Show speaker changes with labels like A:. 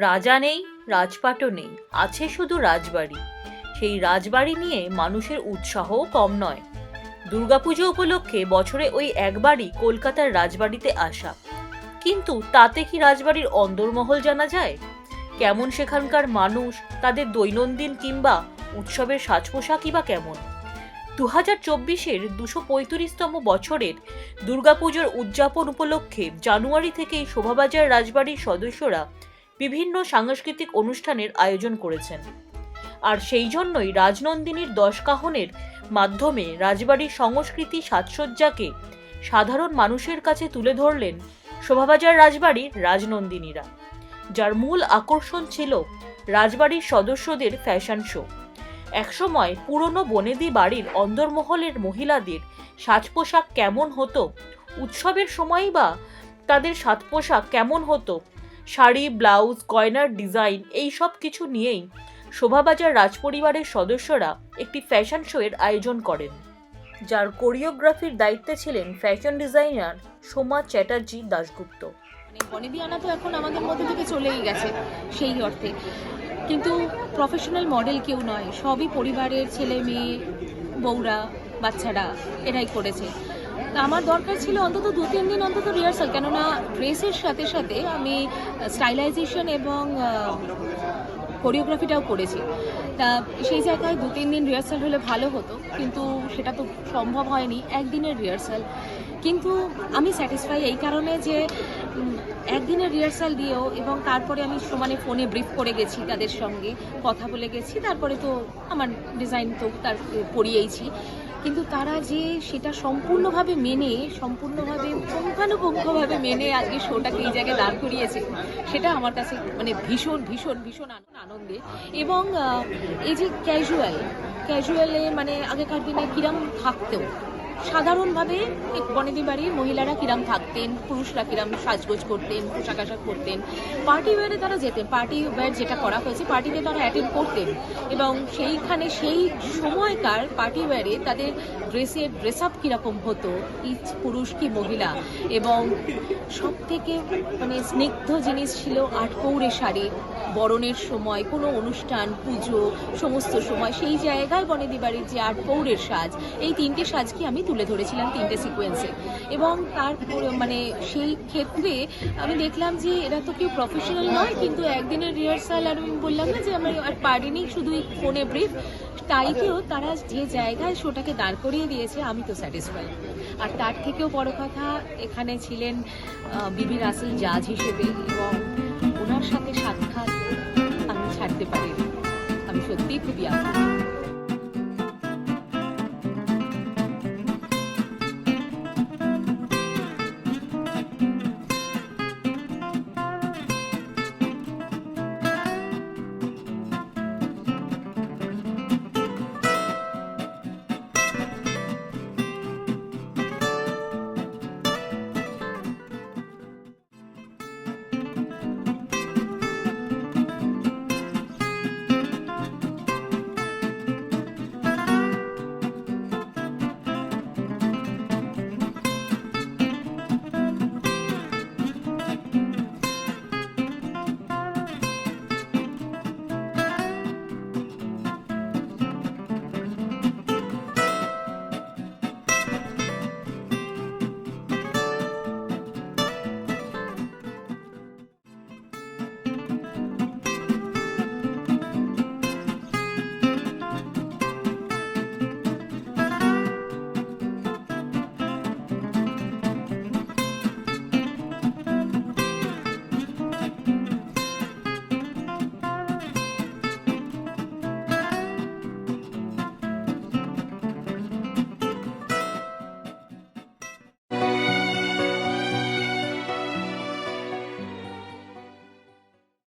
A: রাজা নেই, রাজপাটও নেই, আছে শুধু রাজবাড়ি। সেই রাজবাড়ি নিয়ে মানুষের উৎসাহও কম নয়। দুর্গাপুজো উপলক্ষে বছরে ওই একবারই কলকাতার রাজবাড়িতে আসা। কিন্তু তাতে কি রাজবাড়ির অন্দরমহল জানা যায়? কেমন সেখানকার মানুষ, তাদের দৈনন্দিন কিংবা উৎসবের সাজ পোশাকই বা কেমন? দু হাজার চব্বিশের দুশো পঁয়ত্রিশতম বছরের দুর্গাপুজোর উদযাপন উপলক্ষে জানুয়ারি থেকেই শোভাবাজার রাজবাড়ির সদস্যরা বিভিন্ন সাংস্কৃতিক অনুষ্ঠানের আয়োজন করেছেন। আর সেই জন্যই রাজনন্দিনীর দশকাহনের মাধ্যমে রাজবাড়ির সংস্কৃতি সাজসজ্জাকে সাধারণ মানুষের কাছে তুলে ধরলেন শোভাবাজার রাজবাড়ির রাজনন্দিনীরা। যার মূল আকর্ষণ ছিল রাজবাড়ির সদস্যদের ফ্যাশন শো। একসময় পুরনো বনেদি বাড়ির অন্দরমহলের মহিলাদের সাজ পোশাক কেমন হতো, উৎসবের সময়ই বা তাদের সাজ পোশাক কেমন হতো শাড়ি, ব্লাউজ, গয়নার ডিজাইন, এই সব কিছু নিয়েই শোভাবাজার রাজপরিবারের সদস্যরা একটি ফ্যাশন শো এর আয়োজন করেন। যার কোরিওগ্রাফির দায়িত্বে ছিলেন ফ্যাশন ডিজাইনার সোমা চ্যাটার্জি দাশগুপ্ত।
B: মানে বনেদিয়ানা তো এখন আমাদের মধ্যে থেকে চলেই গেছে সেই অর্থে। কিন্তু প্রফেশনাল মডেল কেউ নয়, সবই পরিবারের ছেলে, মেয়ে, বউরা, বাচ্চারা এরাই করেছে। আমার দরকার ছিল অন্তত দু, তিন দিন অন্তত রিহার্সাল কেননা ড্রেসের সাথে সাথে আমি স্টাইলাইজেশন এবং কোরিওগ্রাফিটাও করেছি। তা সেই জায়গায় দু, তিন দিন রিহার্সাল হলে ভালো হতো, কিন্তু সেটা তো সম্ভব হয়নি, একদিনের রিহার্সাল কিন্তু আমি স্যাটিসফাই এই কারণে যে একদিনের রিহার্সাল দিয়েও এবং তারপরে আমি সমানে ফোনে ব্রিফ করে গেছি তাদের সঙ্গে, কথা বলে গেছি, তারপরে তো আমার ডিজাইন তো তার করিয়েইছি কিন্তু তারা যে সেটা সম্পূর্ণভাবে মেনে, সম্পূর্ণভাবে পুঙ্খানুপুঙ্খভাবে মেনে আজকে শোটাকে এই জায়গায় দাঁড় করিয়েছে, সেটা আমার কাছে মানে ভীষণ ভীষণ ভীষণ আন- আনন্দে। এবং এই যে ক্যাজুয়াল ক্যাজুয়ালে মানে আগেকার দিনে কিরম থাকতেও সাধারণভাবে বনেদি বাড়ির মহিলারা কিরাম থাকতেন, পুরুষরা কিরাম সাজগোজ করতেন, পোশাক আশাক করতেন পার্টি ওয়ারে তারা যেতেন, পার্টি ওয়ার যেটা করা হয়েছে, পার্টিতে তারা অ্যাটেন্ড করতেন। এবং সেইখানে সেই সময়কার পার্টি ওয়ারে তাদের ড্রেসের ড্রেস আপ কীরকম হতো ইচ পুরুষ কি মহিলা? এবং সব থেকে মানে স্নিগ্ধ জিনিস ছিল আটকৌড়ে শাড়ি। বরণের সময়, কোনো অনুষ্ঠান, পুজো, সমস্ত সময়, সেই জায়গায় বনেদি বাড়ির যে আট পৌরের সাজ, এই তিনটে সাজকে আমি তুলে ধরেছিলাম তিনটে সিকোয়েন্সে এবং তার পরে- মানে সেই ক্ষেত্রে আমি দেখলাম যে এরা তো কেউ প্রফেশনাল নয়, কিন্তু একদিনের রিহার্সাল আর আমি বললাম না যে আমার আর পারিনি, শুধু ফোনে ব্রিফ তাইতেও তারা যে জায়গায় শোটাকে দাঁড় করিয়ে দিয়েছে, আমি তো স্যাটিসফাই আর তার থেকেও বড় কথা, এখানে ছিলেন বিবি রাসেল জাজ হিসেবে এবং ওনার সাথে সাক্ষাৎ আমি ছাড়তে পারিনি। আমি সত্যিই খুবই আগ্রহী